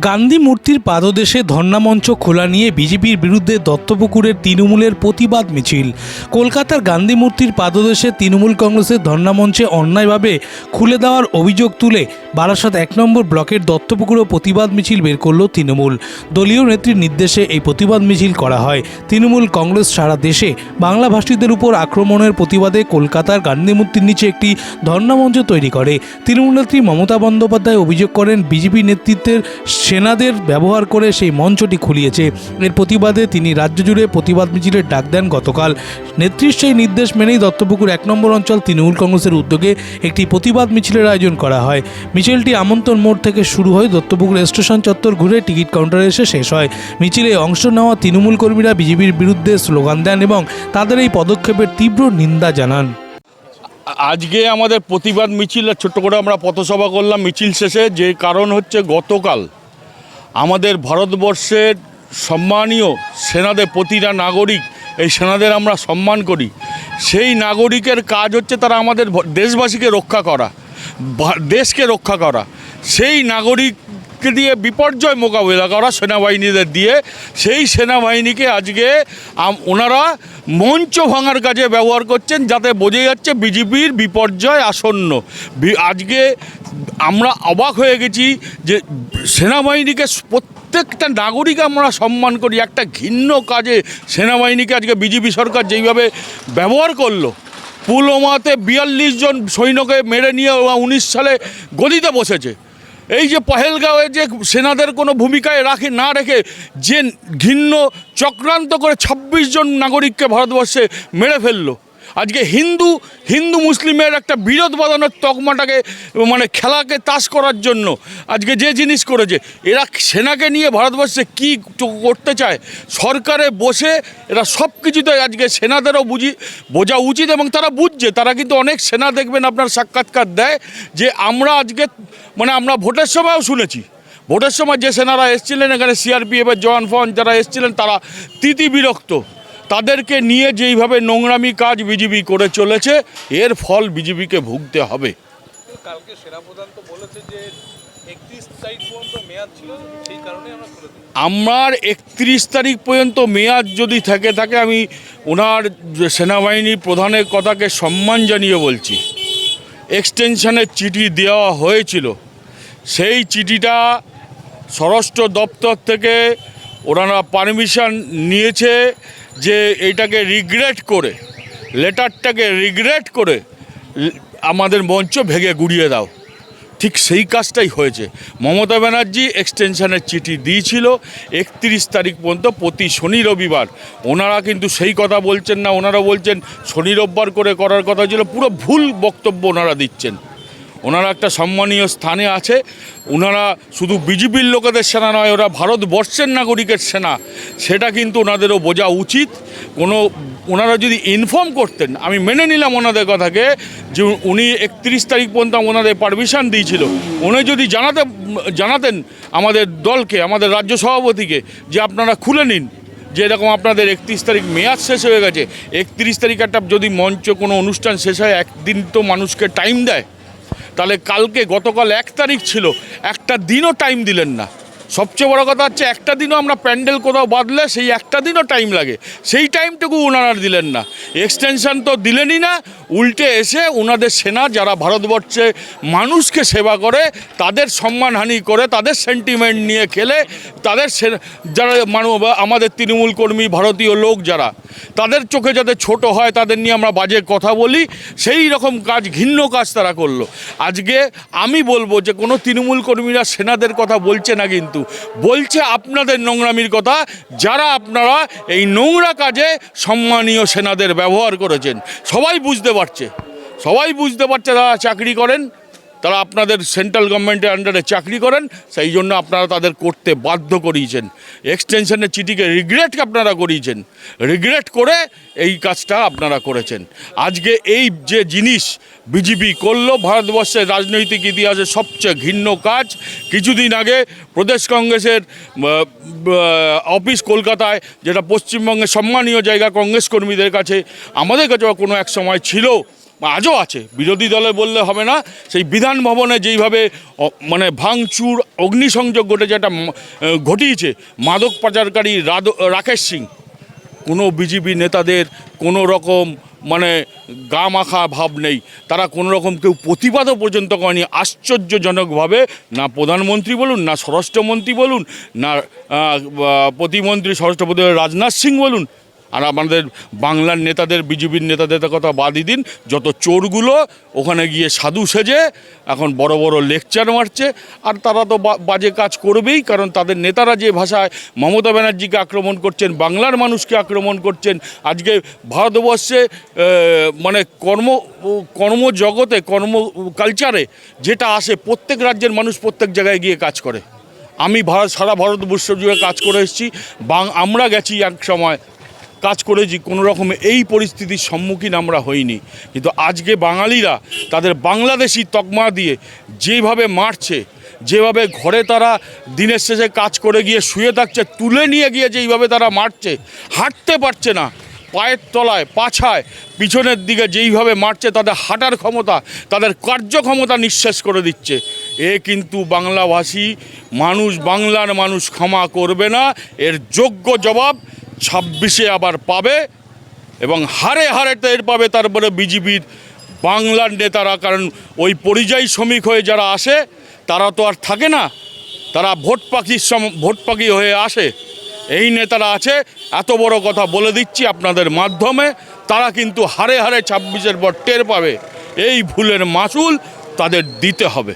গান্ধী মূর্তির পাদদেশে ধর্নামঞ্চ খোলা নিয়ে বিজেপির বিরুদ্ধে দত্তপুকুরের তৃণমূলের প্রতিবাদ মিছিল। কলকাতার গান্ধী মূর্তির পাদদেশে তৃণমূল কংগ্রেসের ধর্নামঞ্চে অন্যায়ভাবে খুলে দেওয়ার অভিযোগ তুলে বারাসাত এক নম্বর ব্লকের দত্তপুকুরও প্রতিবাদ মিছিল বের করল তৃণমূল। দলীয় নেত্রীর নির্দেশে এই প্রতিবাদ মিছিল করা হয়। তৃণমূল কংগ্রেস সারা দেশে বাংলাভাষীদের উপর আক্রমণের প্রতিবাদে কলকাতার গান্ধী মূর্তির নিচে একটি ধর্নামঞ্চ তৈরি করে। তৃণমূল নেত্রী মমতা বন্দ্যোপাধ্যায় অভিযোগ করেন, বিজেপি নেতৃত্বের সেনাদের ব্যবহার করে সেই মঞ্চটি খুলিয়েছে। এর প্রতিবাদে তিনি রাজ্য জুড়ে প্রতিবাদ মিছিলের ডাক দেন গতকাল। নেত্রীর সেই নির্দেশ মেনেই দত্তপুকুর এক নম্বর অঞ্চল তৃণমূল কংগ্রেসের উদ্যোগে একটি প্রতিবাদ মিছিলের আয়োজন করা হয়। মিছিলটি আমন্ত্রণ মোড় থেকে শুরু হয় দত্তপুকুর স্টেশন চত্বর ঘুরে টিকিট কাউন্টারে এসে শেষ হয়। মিছিলে অংশ নেওয়া তৃণমূল কর্মীরা বিজেপির বিরুদ্ধে স্লোগান দেন এবং তাদের এই পদক্ষেপের তীব্র নিন্দা জানান। আজকে আমাদের প্রতিবাদ মিছিল, ছোট্ট করে আমরা পথসভা করলাম, মিছিল শেষে যে কারণ হচ্ছে গতকাল আমাদের ভারতবর্ষের সম্মানীয় সেনাদের প্রতিটা নাগরিক, এই সেনাদের আমরা সম্মান করি। সেই নাগরিকের কাজ হচ্ছে তারা আমাদের দেশবাসীকে রক্ষা করা দেশকে রক্ষা করা। সেই নাগরিককে দিয়ে বিপর্যয় মোকাবিলা করা সেনাবাহিনীদের দিয়ে, সেই সেনাবাহিনীকে আজকে ওনারা মঞ্চ ভাঙার কাজে ব্যবহার করছেন যাতে বোঝা যাচ্ছে বিজেপির বিপর্যয় আসন্ন। আজকে আমরা অবাক হয়ে গেছি যে সেনাবাহিনীকে প্রত্যেকটা নাগরিক আমরা সম্মান করি, একটা ঘিন্ন কাজে সেনাবাহিনীকে আজকে বিজেপি সরকার যেইভাবে ব্যবহার করল। পুলওয়ামাতে বিয়াল্লিশ জন সৈন্যকে মেরে নিয়ে উনিশ সালে গদিতে বসেছে। এই যে পহেলগাঁওয়ে যে সেনাদের কোনো ভূমিকায় রাখে, না রেখে, যে ঘিন্ন চক্রান্ত করে ২৬ জন নাগরিককে ভারতবর্ষে মেরে ফেলল। আজকে হিন্দু হিন্দু মুসলিমের একটা বিরোধ বাঁধানোর তকমাটাকে মানে খেলাকে তাস করার জন্য আজকে যে জিনিস করেছে, এরা সেনাকে নিয়ে ভারতবর্ষে কী করতে চায়? সরকারে বসে এরা সব কিছুতে আজকে সেনাদেরও বুঝি, বোঝা উচিত এবং তারা বুঝছে, তারা কিন্তু অনেক সেনা দেখবেন আপনার সাক্ষাৎকার দেয় যে আমরা আজকে মানে আমরা ভোটের সময়ও শুনেছি। ভোটের সময় যে সেনারা এসেছিলেন, এখানে সিআরপিএফের জওয়ান ফওয়ান যারা এসেছিলেন, তারা তিতি বিরক্ত তাদেরকে নিয়ে যেইভাবে নোংরামি কাজ বিজেপি করে চলেছে এর ফল বিজেপিকে ভুগতে হবে। কালকে সেনাপ্রধান তো বলেছে যে আমরা একত্রিশ তারিখ পর্যন্ত মেয়াদ যদি থেকে থাকে আমি ওনার সেনাবাহিনী প্রধানের কথাকে সম্মান জানিয়ে বলছি। এক্সটেনশনের চিঠি দেওয়া হয়েছিল। সেই চিঠিটা স্বরাষ্ট্র দপ্তর থেকে ওনারা পারমিশন নিয়েছে। যে এইটাকে রিগ্রেট করে, লেটারটাকে রিগ্রেট করে, আমাদের মঞ্চ ভেঙে গুড়িয়ে দাও। ঠিক সেই কাজটাই হয়েছে। মমতা ব্যানার্জি এক্সটেনশনের চিঠি দিয়েছিল, একত্রিশ তারিখ পর্যন্ত প্রতি শনি রবিবার। ওনারা কিন্তু সেই কথা বলছেন না, ওনারা বলছেন শনি রোববার করে করার কথা ছিল, পুরো ভুল বক্তব্য ওনারা দিচ্ছেন। ওনারা একটা সম্মানীয় স্থানে আছে। ওনারা শুধু বিজেপির লোকেদের সেনা নয়, ওরা ভারতবর্ষের নাগরিকের সেনা। সেটা কিন্তু ওনাদেরও বোঝা উচিত। কোনো, ওনারা যদি ইনফর্ম করতেন, আমি মেনে নিলাম ওনাদের কথাকে, যে উনি একত্রিশ তারিখ পর্যন্ত ওনাদের পারমিশন দিয়েছিল। উনি যদি জানাতে, জানাতেন আমাদের দলকে, আমাদের রাজ্য সভাপতিকে, যে আপনারা খুলে নিন, যে এরকম আপনাদের একত্রিশ তারিখ মেয়াদ শেষ হয়ে গেছে, একত্রিশ তারিখ একটা যদি মঞ্চ কোনো অনুষ্ঠান শেষ হয়, একদিন তো মানুষকে টাইম দেয়। তাহলে কালকে গতকাল এক তারিখ ছিল, একটা দিনও টাইম দিলেন না। সবচেয়ে বড় কথা হচ্ছে, একটা দিনও আমরা প্যান্ডেল কোথাও বাঁধলে সেই একটা দিনও টাইম লাগে। সেই টাইমটুকু ওনারা দিলেন না। এক্সটেনশন তো দিলেনই না, উল্টে এসে ওনাদের সেনা যারা ভারতবর্ষে মানুষকে সেবা করে, তাদের সম্মানহানি করে, তাদের সেন্টিমেন্ট নিয়ে খেলে, তাদের যারা মানুষ আমাদের তৃণমূল কর্মী, ভারতীয় লোক যারা তাদের চোখে যাতে ছোট হয়, তাদের নিয়ে আমরা বাজে কথা বলি, সেই রকম কাজ, ঘিন্ন কাজ তারা করল। আজকে আমি বলব যে, কোনো তৃণমূল কর্মীরা সেনাদের কথা বলছে না কিন্তু, বলছে আপনাদের নোংরামির কথা, যারা আপনারা এই নোংরা কাজে সম্মানীয় সেনাদের ব্যবহার করেছেন। সবাই বুঝতে পারছে, সবাই বুঝতে পারছে, তারা চাকরি করেন তারা আপনাদের সেন্ট্রাল গভর্নমেন্টের আন্ডারে চাকরি করেন, সেই জন্য আপনারা তাদের করতে বাধ্য করিয়েছেন। এক্সটেনশনের চিঠিকে রিগ্রেট আপনারা করিয়েছেন। রিগ্রেট করে এই কাজটা আপনারা করেছেন। আজকে এই যে জিনিস বিজেপি করল, ভারতবর্ষের রাজনৈতিক ইতিহাসে সবচেয়ে ঘৃণ্য কাজ, কিছুদিন আগে প্রদেশ কংগ্রেসের অফিস কলকাতায়, যেটা পশ্চিমবঙ্গের সম্মানীয় জায়গা কংগ্রেস কর্মীদের কাছে, আমাদের কাছেও কোনো এক সময় ছিল। আজও আছে। বিরোধী দলে বললে হবে না। সেই বিধান ভবনে যেইভাবে মানে ভাঙচুর, অগ্নিসংযোগ ঘটেছে, একটা ঘটিয়েছে। মাদক পাচারকারী রাকেশ সিং। কোনো বিজেপি নেতাদের কোনো রকম মানে গা মাখা ভাব নেই। তারা কোনো রকম কেউ প্রতিবাদও পর্যন্ত করেনি। আশ্চর্যজনকভাবে না প্রধানমন্ত্রী বলুন, না স্বরাষ্ট্রমন্ত্রী বলুন, না প্রতিমন্ত্রী স্বরাষ্ট্রপতি রাজনাথ সিং বলুন আর আমাদের বাংলার নেতাদের, বিজেপির নেতাদের কথা বাদই দিন, যত চোরগুলো ওখানে গিয়ে সাধু সেজে, এখন বড় বড় লেকচার মারছে, আর তারা তো বাজে কাজ করবেই, কারণ তাদের নেতারা যে ভাষায় মমতা ব্যানার্জিকে আক্রমণ করছেন, বাংলার মানুষকে আক্রমণ করছেন, আজকে ভারতবর্ষে মানে কর্ম কর্মজগতে কর্ম কালচারে যেটা আসে, প্রত্যেক রাজ্যের মানুষ প্রত্যেক জায়গায় গিয়ে কাজ করে। আমি ভারত সারা ভারতবর্ষ জুড়ে কাজ করে এসেছি, বাং, আমরা গেছি এক সময় কাজ করেছি, কোনো রকমে এই পরিস্থিতির সম্মুখীন আমরা হইনি। কিন্তু আজকে বাঙালিরা তাদের বাংলাদেশি তকমা দিয়ে যেভাবে মারছে, যেভাবে ঘরে তারা দিনের শেষে কাজ করে গিয়ে শুয়ে থাকছে, তুলে নিয়ে গিয়ে যেইভাবে তারা মারছে, হাঁটতে পারছে না। পায়ের তলায়, পাছায়, পিছনের দিকে যেইভাবে মারছে, তাদের হাঁটার ক্ষমতা, তাদের কার্যক্ষমতা নিঃশেষ করে দিচ্ছে। এ কিন্তু বাংলাভাষী, মানুষ বাংলার মানুষ ক্ষমা করবে না, এর যোগ্য জবাব ছাব্বিশে আবার পাবে এবং হারে হারে টের পাবে তারপরে বিজেপির বাংলার নেতারা। কারণ ওই পরিযায়ী শ্রমিক হয়ে যারা আসে, তারা তো আর থাকে না। তারা ভোট পাখির সম, ভোট পাখি হয়ে আসে। এই নেতারা আছে, এত বড় কথা বলে দিচ্ছি আপনাদের মাধ্যমে, তারা কিন্তু হারে হারে ছাব্বিশের পর টের পাবে। এই ভুলের মাসুল তাদের দিতে হবে।